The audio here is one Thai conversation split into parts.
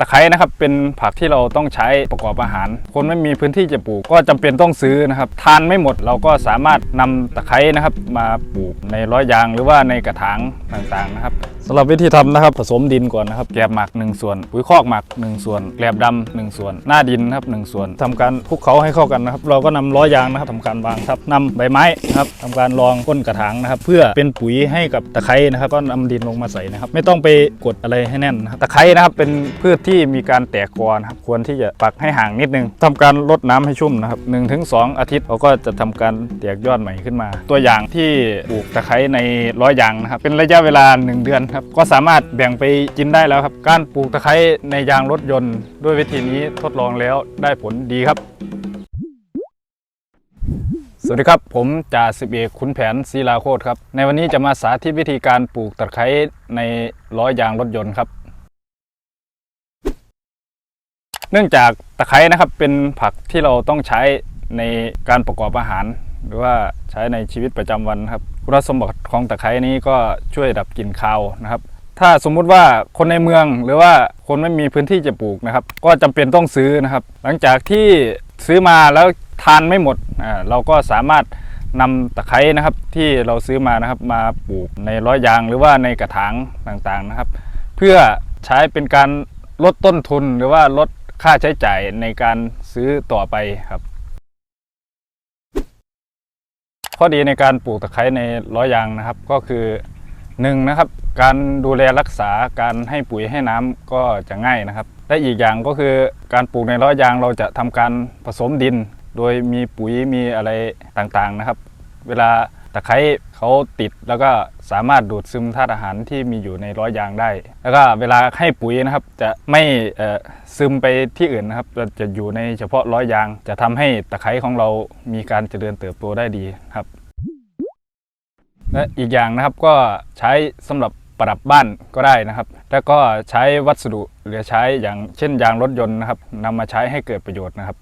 ตะไคร้นะครับเป็นผักที่เราต้องใช้ประกอบอาหาร คนไม่มีพื้นที่จะปลูกก็จำเป็นต้องซื้อนะครับ ทานไม่หมดเราก็สามารถนำตะไคร้นะครับมาปลูกในร้อยยางหรือว่าในกระถางต่างๆนะครับสำหรับวิธีทำนะครับผสมดินก่อนนะครับแกลบหมัก 1 ส่วนปุ๋ยคอกหมัก 1 ส่วนแกลบดำหนึ่งส่วน หน้าดินนะครับหนึ่งส่วนทำการคลุกเคล้าให้เข้ากันนะครับ เราก็นำร้อยยางนะครับทำการวางทับนำใบไม้นะครับทำการรองก้นกระถางนะครับ เพื่อเป็นปุ๋ยให้กับตะไคร้นะครับ ก็นำดินลงมาใส่นะครับ ไม่ต้องไปกดอะไรให้แน่นนะครับตะไคร้นะครับเป็นพืชที่มีการแตกกอนะครับควรที่จะปักให้ห่างนิดนึงทำการรดน้ำให้ชุ่มนะครับ1นถึงสอาทิตย์เราก็จะทำการแตกยอดใหม่ขึ้นมา ตัวอย่างที่ปลูกตะไคร้ในร้อยยางนะครับเป็นระยะเวลา 1 เดือนครับก็สามารถแบ่งไปกินได้แล้วครับการปลูกตะไคร้ในยางรถยนต์ ด้วยวิธีนี้ทดลองแล้วได้ผลดีครับสวัสดีครับ ผมจ่าสิบเอกขุนแผนศิลาโคตรครับ ในวันนี้จะมาสาธิตวิธีการปลูกตะไคร้ในล้อยางรถยนต์ครับ เนื่องจากตะไคร้นะครับเป็นผักที่เราต้องใช้ในการประกอบอาหาร หรือว่าใช้ในชีวิตประจำวันครับคุณสมบัติของตะไคร้นี้ก็ช่วยดับกลิ่นคาวนะครับ ถ้าสมมุติว่าคนในเมืองหรือว่าคนไม่มีพื้นที่จะปลูกนะครับ ก็จำเป็นต้องซื้อนะครับ หลังจากที่ซื้อมาแล้วทานไม่หมดอ่าเราก็สามารถนำตะไคร้นะครับที่เราซื้อมานะครับมาปลูกในร้อยยางหรือว่าในกระถางต่างๆนะครับ เพื่อใช้เป็นการลดต้นทุนหรือว่าลด ค่าใช้จ่ายในการซื้อต่อไปครับ ข้อดีในการปลูกตะไคร้ในร้อยยางนะครับ ก็คือหนึ่งนะครับ การดูแลรักษาการให้ปุ๋ยให้น้ำก็จะง่ายนะครับ และอีกอย่างก็คือการปลูกในร้อยยางเราจะทำการผสมดิน โดยมีปุ๋ยมีอะไรต่างๆนะครับ เวลา ตะไคร้เขาติดแล้วก็สามารถดูดซึมธาตุอาหารที่มีอยู่ในร้อยยางได้ แล้วก็เวลาให้ปุ๋ยนะครับจะไม่ซึมไปที่อื่นนะครับจะอยู่ในเฉพาะร้อยยาง จะทำให้ตะไคร้ของเรามีการเจริญเติบโตได้ดีครับ และอีกอย่างนะครับก็ใช้สำหรับปรับบ้านก็ได้นะครับ แล้วก็ใช้วัสดุหลือใช้อย่างเช่นยางรถยนต์นะครับนำมาใช้ให้เกิดประโยชน์นะครับ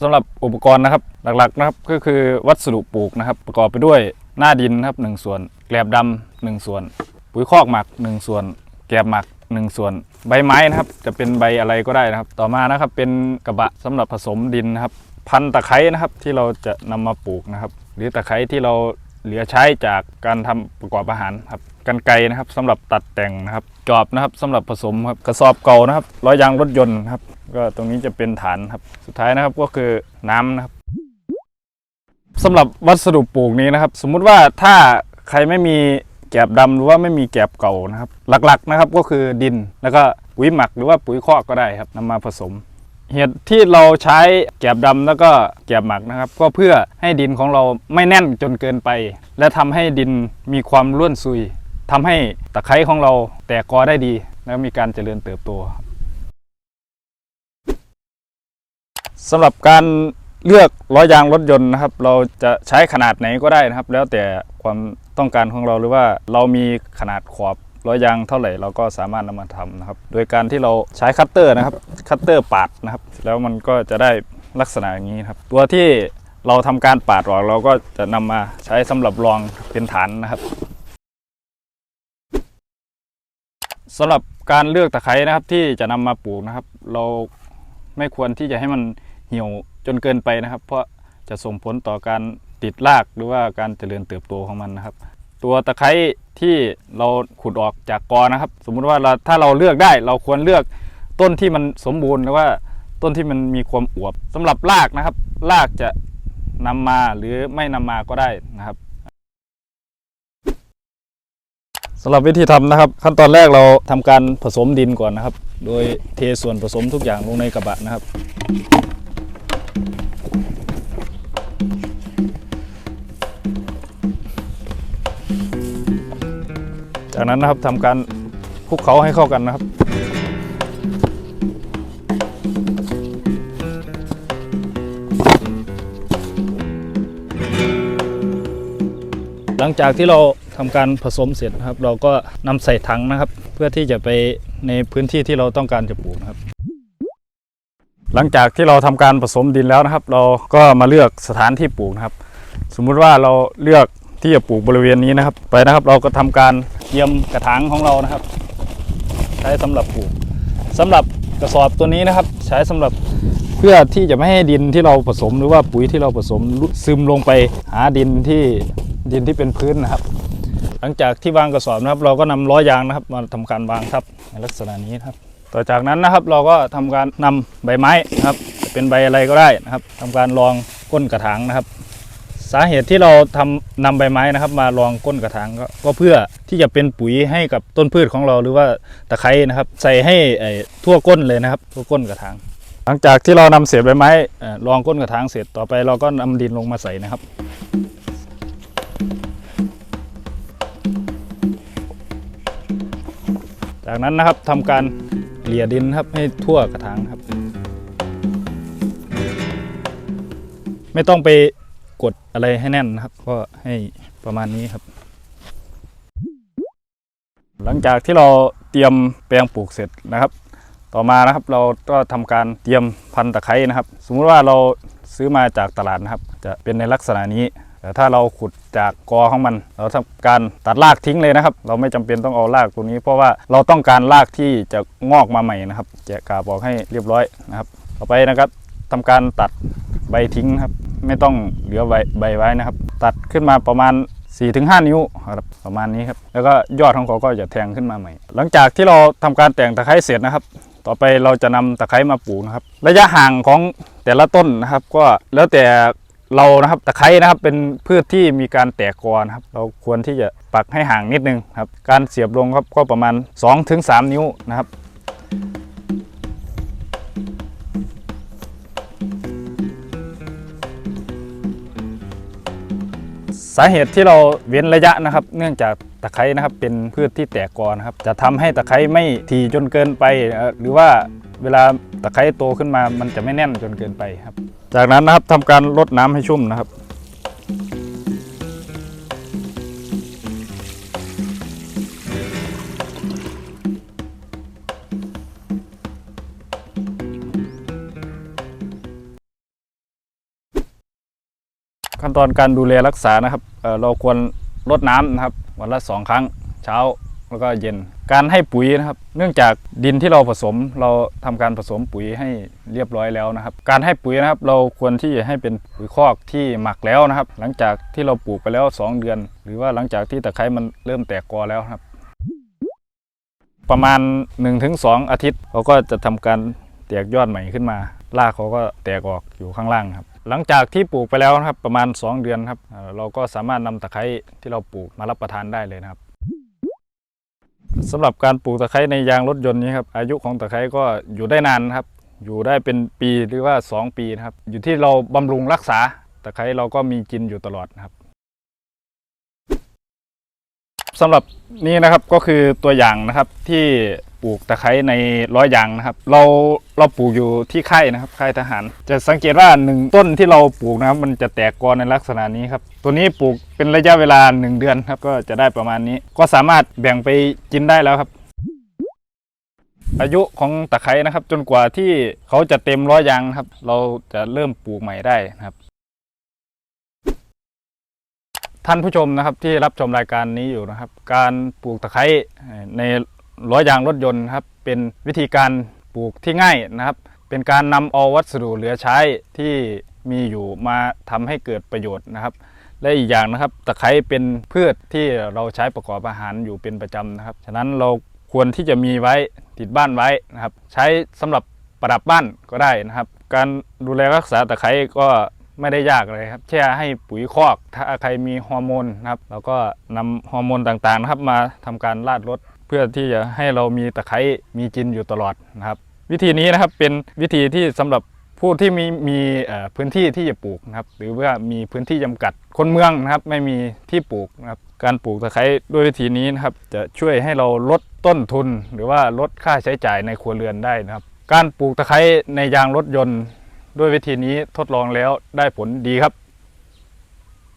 สำหรับอุปกรณ์นะครับหลักๆนะครับก็คือวัสดุปลูกนะครับประกอบไปด้วยหน้าดินนะครับหนึ่งส่วนแกลบดำหนึ่งส่วน ปุ๋ยคอกหมักหนึ่งส่วน แกลบหมักหนึ่งส่วน ใบไม้นะครับ จะเป็นใบอะไรก็ได้นะครับ ต่อมานะครับเป็นกระบะสำหรับผสมดินนะครับ พันตะไคร้นะครับที่เราจะนำมาปลูกนะครับ หรือตะไคร้ที่เราเหลือใช้จากการทำประกอบอาหารครับ กันไกรนะครับสำหรับตัดแต่งนะครับ จอบนะครับสำหรับผสมครับกระสอบเก่านะครับล้อยางรถยนต์ครับ ก็ตรงนี้จะเป็นฐานครับ สุดท้ายนะครับก็คือน้ำนะครับสำหรับวัสดุปลูกนี้นะครับ สมมุติว่าถ้าใครไม่มีแกบดำหรือว่าไม่มีแกบเก่านะครับ หลักๆนะครับก็คือดินแล้วก็ปุ๋ยหมักหรือว่าปุ๋ยคอกก็ได้ครับนำมาผสมเหตุที่เราใช้แกบดำแล้วก็แกบหมักนะครับ ก็เพื่อให้ดินของเราไม่แน่นจนเกินไป และทำให้ดินมีความร่วนซุย ทำให้ตะไคร้ของเราแตกกอได้ดี แล้วมีการเจริญเติบโตครับสำหรับการเลือกล้อยางรถยนต์นะครับ เราจะใช้ขนาดไหนก็ได้นะครับ แล้วแต่ความต้องการของเราหรือว่าเรามีขนาดขอบร้อยยางเท่าไหร่เราก็สามารถนำมาทำนะครับ โดยการที่เราใช้คัตเตอร์นะครับ คัตเตอร์ปาดนะครับ แล้วมันก็จะได้ลักษณะอย่างนี้ครับ ตัวที่เราทำการปาดออกเราก็จะนำมาใช้สำหรับรองเป็นฐานนะครับ สำหรับการเลือกตะไคร้นะครับที่จะนำมาปลูกนะครับ เราไม่ควรที่จะให้มันเหี่ยวจนเกินไปนะครับ เพราะจะส่งผลต่อการติดรากหรือว่าการเจริญเติบโตของมันนะครับ ตัวตะไคร้ที่เราขุดออกจากกอนะครับ สมมุติว่าเราถ้าเราเลือกได้เราควรเลือกต้นที่มันสมบูรณ์หรือว่าต้นที่มันมีความอวบสำหรับรากนะครับรากจะนำมาหรือไม่นำมาก็ได้นะครับำหรับวิธีทำนะครับ ขั้นตอนแรกเราทำการผสมดินก่อนนะครับ โดยเทส่วนผสมทุกอย่างลงในกระบะนะครับ จากนั้นนะครับทำการคลุกเคล้าให้เข้ากันนะครับหลังจากที่เรา ทำการผสมเสร็จนะครับ เราก็นำใส่ถังนะครับ เพื่อที่จะไปในพื้นที่ที่เราต้องการจะปลูกนะครับ หลังจากที่เราทำการผสมดินแล้วนะครับ เราก็มาเลือกสถานที่ปลูกนะครับ สมมุติว่าเราเลือกที่จะปลูกบริเวณนี้นะครับ ไปนะครับ เราก็ทำการเตรียมกระถางของเรานะครับ ใช้สำหรับปลูกสำหรับกระสอบตัวนี้นะครับ ใช้สำหรับเพื่อที่จะไม่ให้ดินที่เราผสมหรือว่าปุ๋ยที่เราผสมซึมลงไปหาดินที่ดินที่เป็นพื้นนะครับ หลังจากที่วางกระสอบนะครับ เราก็นำล้อยางนะครับ มาทำการวางทับในลักษณะนี้ครับ ต่อจากนั้นนะครับเราก็ทำการนำใบไม้นะครับเป็นใบอะไรก็ได้นะครับทำการรองก้นกระถางนะครับ สาเหตุที่เราทำนำใบไม้นะครับ มารองก้นกระถางก็เพื่อที่จะเป็นปุ๋ยให้กับต้นพืชของเราหรือว่าตะไคร้นะครับ ใส่ให้ทั่วก้นเลยนะครับ ทั่วก้นกระถาง หลังจากที่เรานำเศษใบไม้รองก้นกระถางเสร็จต่อไปเราก็นำดินลงมาใส่นะครับ จากนั้นนะครับทำการเกลี่ยดินครับให้ทั่วกระถางครับ ไม่ต้องไปกดอะไรให้แน่นนะครับ ก็ให้ประมาณนี้ครับ หลังจากที่เราเตรียมแปลงปลูกเสร็จนะครับ ต่อมานะครับเราก็ทำการเตรียมพันธุ์ตะไคร้นะครับ สมมุติว่าเราซื้อมาจากตลาดนะครับ จะเป็นในลักษณะนี้ แต่ถ้าเราขุดจากกอของมัน เราทำการตัดรากทิ้งเลยนะครับ เราไม่จำเป็นต้องเอารากตัวนี้ เพราะว่าเราต้องการรากที่จะงอกมาใหม่นะครับแกะกาบอกให้เรียบร้อยนะครับต่อไปนะครับทำการตัดใบทิ้งครับ ไม่ต้องเหลือใบใบไว้นะครับ ตัดขึ้นมาประมาณ4-5 นิ้วครับประมาณนี้ครับ แล้วก็ยอดของเขาก็จะแทงขึ้นมาใหม่ หลังจากที่เราทำการแต่งตะไคร้เสร็จนะครับ ต่อไปเราจะนำตะไคร้มาปลูกนะครับ ระยะห่างของแต่ละต้นนะครับ ก็แล้วแต่ เรานะครับตะไคร้นะครับเป็นพืชที่มีการแตกกอนะครับ เราควรที่จะปักให้ห่างนิดนึงครับ การเสียบลงครับก็ประมาณ 2-3 นิ้วนะครับสาเหตุที่เราเว้นระยะนะครับ เนื่องจากตะไคร้นะครับเป็นพืชที่แตกกอนะครับ จะทำให้ตะไคร้ไม่ถี่จนเกินไป หรือว่า เวลาตะไคร้โตขึ้นมามันจะไม่แน่นจนเกินไปครับ จากนั้นนะครับทำการรดน้ำให้ชุ่มนะครับขั้นตอนการดูแลรักษานะครับเเราควรรดน้ำนะครับ วันละสองครั้งเช้า แล้วก็เย็น การให้ปุ๋ยนะครับ เนื่องจากดินที่เราผสมเราทำการผสมปุ๋ยให้เรียบร้อยแล้วนะครับ การให้ปุ๋ยนะครับเราควรที่จะให้เป็นปุ๋ยคอกที่หมักแล้วนะครับ หลังจากที่เราปลูกไปแล้ว 2 เดือน หรือว่าหลังจากที่ตะไคร้มันเริ่มแตกกอแล้วครับ ประมาณ 1-2 อาทิตย์เขาก็จะทำการแตกยอดใหม่ขึ้นมารากเขาก็แตกออกอยู่ข้างล่างครับ หลังจากที่ปลูกไปแล้วนะครับประมาณ 2 เดือนครับ เราก็สามารถนำตะไคร้ที่เราปลูกมารับประทานได้เลยนะครับ สำหรับการปลูกตะไคร้ในยางรถยนต์นี้ครับอายุของตะไคร้ก็อยู่ได้นานครับ อยู่ได้เป็นปีหรือว่า 2 ปีนะครับ อยู่ที่เราบำรุงรักษาตะไคร้เราก็มีกินอยู่ตลอดนะครับสำหรับนี่นะครับก็คือตัวอย่างนะครับที่ ปลูกตะไคร้ในร้อยยางนะครับ เราเราปลูกอยู่ที่ค่ายนะครับค่ายทหาร จะสังเกตว่าหนึ่งต้นที่เราปลูกนะครับ มันจะแตกกอในลักษณะนี้ครับ ตัวนี้ปลูกเป็นระยะเวลา 1 เดือนครับ ก็จะได้ประมาณนี้ ก็สามารถแบ่งไปกินได้แล้วครับ อายุของตะไคร้นะครับ จนกว่าที่เขาจะเต็มร้อยยางครับ เราจะเริ่มปลูกใหม่ได้นะครับท่านผู้ชมนะครับที่รับชมรายการนี้อยู่นะครับ การปลูกตะไคร้ใน ล้อยางรถยนต์ครับเป็นวิธีการปลูกที่ง่ายนะครับ เป็นการนำเอาวัสดุเหลือใช้ที่มีอยู่มาทำให้เกิดประโยชน์นะครับ และอีกอย่างนะครับตะไคร้เป็นพืชที่เราใช้ประกอบอาหารอยู่เป็นประจำนะครับ ฉะนั้นเราควรที่จะมีไว้ติดบ้านไว้นะครับ ใช้สำหรับประดับบ้านก็ได้นะครับ การดูแลรักษาตะไคร้ก็ไม่ได้ยากเลยครับแค่ให้ปุ๋ยคอก ถ้าใครมีฮอร์โมนนะครับเราก็นำฮอร์โมนต่างๆนะครับมาทำการราดรถ เพื่อที่จะให้เรามีตะไคร้มีกินอยู่ตลอดนะครับ วิธีนี้นะครับเป็นวิธีที่สำหรับผู้ที่มีมีพื้นที่ที่จะปลูกนะครับ หรือว่ามีพื้นที่จำกัดคนเมืองนะครับ ไม่มีที่ปลูกนะครับการปลูกตะไคร้ด้วยวิธีนี้นะครับ จะช่วยให้เราลดต้นทุน หรือว่าลดค่าใช้จ่ายในครัวเรือนได้นะครับ การปลูกตะไคร้ในยางรถยนต์ ด้วยวิธีนี้ทดลองแล้วได้ผลดีครับ